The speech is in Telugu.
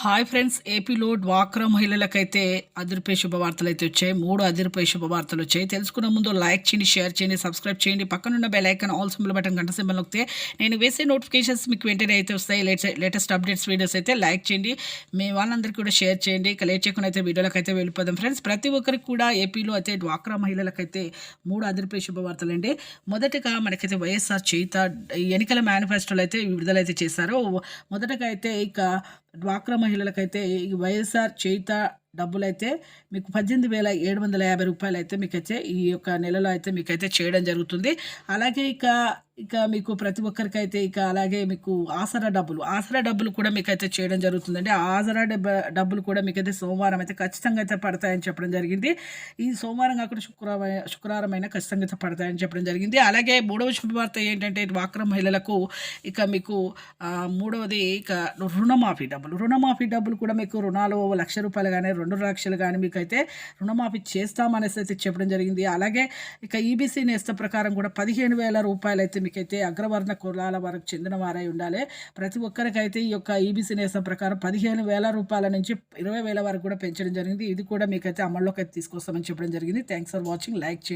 హాయ్ ఫ్రెండ్స్ ఏపీలో డ్వాక్రా మహిళలకైతే అదిరిపే శుభవార్తలు అయితే వచ్చాయి. మూడు అదిరిపే శుభవార్తలు వచ్చాయి. తెలుసుకున్న ముందు లైక్ చేయండి షేర్ చేయండి సబ్స్క్రైబ్ చేయండి. పక్కనున్న bell icon all symbol button గంట సింబల్ నొక్కితే నేను వేసే నోటిఫికేషన్స్ మీకు వెంటనే అయితే వస్తాయి. లేటెస్ట్ లేటెస్ట్ అప్డేట్స్ వీడియోస్ అయితే లైక్ చేయండి. మీ వాళ్ళందరికీ కూడా షేర్ చేయండి. ఇక లేట్ చేయకుండా అయితే వీడియోలకు అయితే వెళ్ళిపోదాం. ఫ్రెండ్స్ ప్రతి ఒక్కరికి కూడా ఏపీలో అయితే డ్వాక్రా మహిళలకైతే మూడు అదిరిపే శుభవార్తలు అండి మొదటగా మనకైతే వైఎస్ఆర్ చేత ఎన్నికల మేనిఫెస్టోలు అయితే విడుదలైతే చేశారు. మొదటగా అయితే ఇక డ్వాక్రా మహిళలకైతే ఈ వైఎస్ఆర్ చేయిత డబ్బులైతే మీకు పద్దెనిమిది వేల ఏడు వందల యాభై రూపాయలు అయితే మీకైతే ఈ యొక్క నెలలో అయితే మీకైతే చేయడం జరుగుతుంది. అలాగే ఇక ఇక మీకు ప్రతి ఒక్కరికైతే ఇక అలాగే మీకు ఆసరా డబ్బులు ఆసరా డబ్బులు కూడా మీకు అయితే చేయడం జరుగుతుందండి. ఆసరా డబ్బ డబ్బులు కూడా మీకైతే సోమవారం అయితే ఖచ్చితంగా అయితే పడతాయని చెప్పడం జరిగింది. ఈ సోమవారం కాకుండా శుక్రవారం శుక్రవారం అయినా ఖచ్చితంగా అయితే పడతాయని చెప్పడం జరిగింది. అలాగే మూడవ శుభవార్త ఏంటంటే డ్వాక్రా మహిళలకు ఇక మీకు మూడవది ఇక రుణమాఫీ డబ్బులు. రుణమాఫీ డబ్బులు కూడా మీకు రుణాలు ఓ లక్ష రూపాయలు కానీ రెండు లక్షలు కానీ మీకు అయితే రుణమాఫీ చేస్తామనేసి అయితే చెప్పడం జరిగింది. అలాగే ఇక ఈబీసీ నేస్త ప్రకారం కూడా పదిహేను వేల రూపాయలు అయితే మీకైతే అగ్రవర్ణ కులాల వరకు చెందిన వారై ఉండాలి. ప్రతి ఒక్కరికైతే ఈ యొక్క ఈబీసీ నేసం ప్రకారం పదిహేను వేల రూపాయల నుంచి ఇరవై వేల వరకు కూడా పెంచడం జరిగింది. ఇది కూడా మీకైతే అమల్లోకి అయితే తీసుకొస్తామని చెప్పడం జరిగింది. థ్యాంక్స్ ఫర్ వాచింగ్ లైక్ చేయండి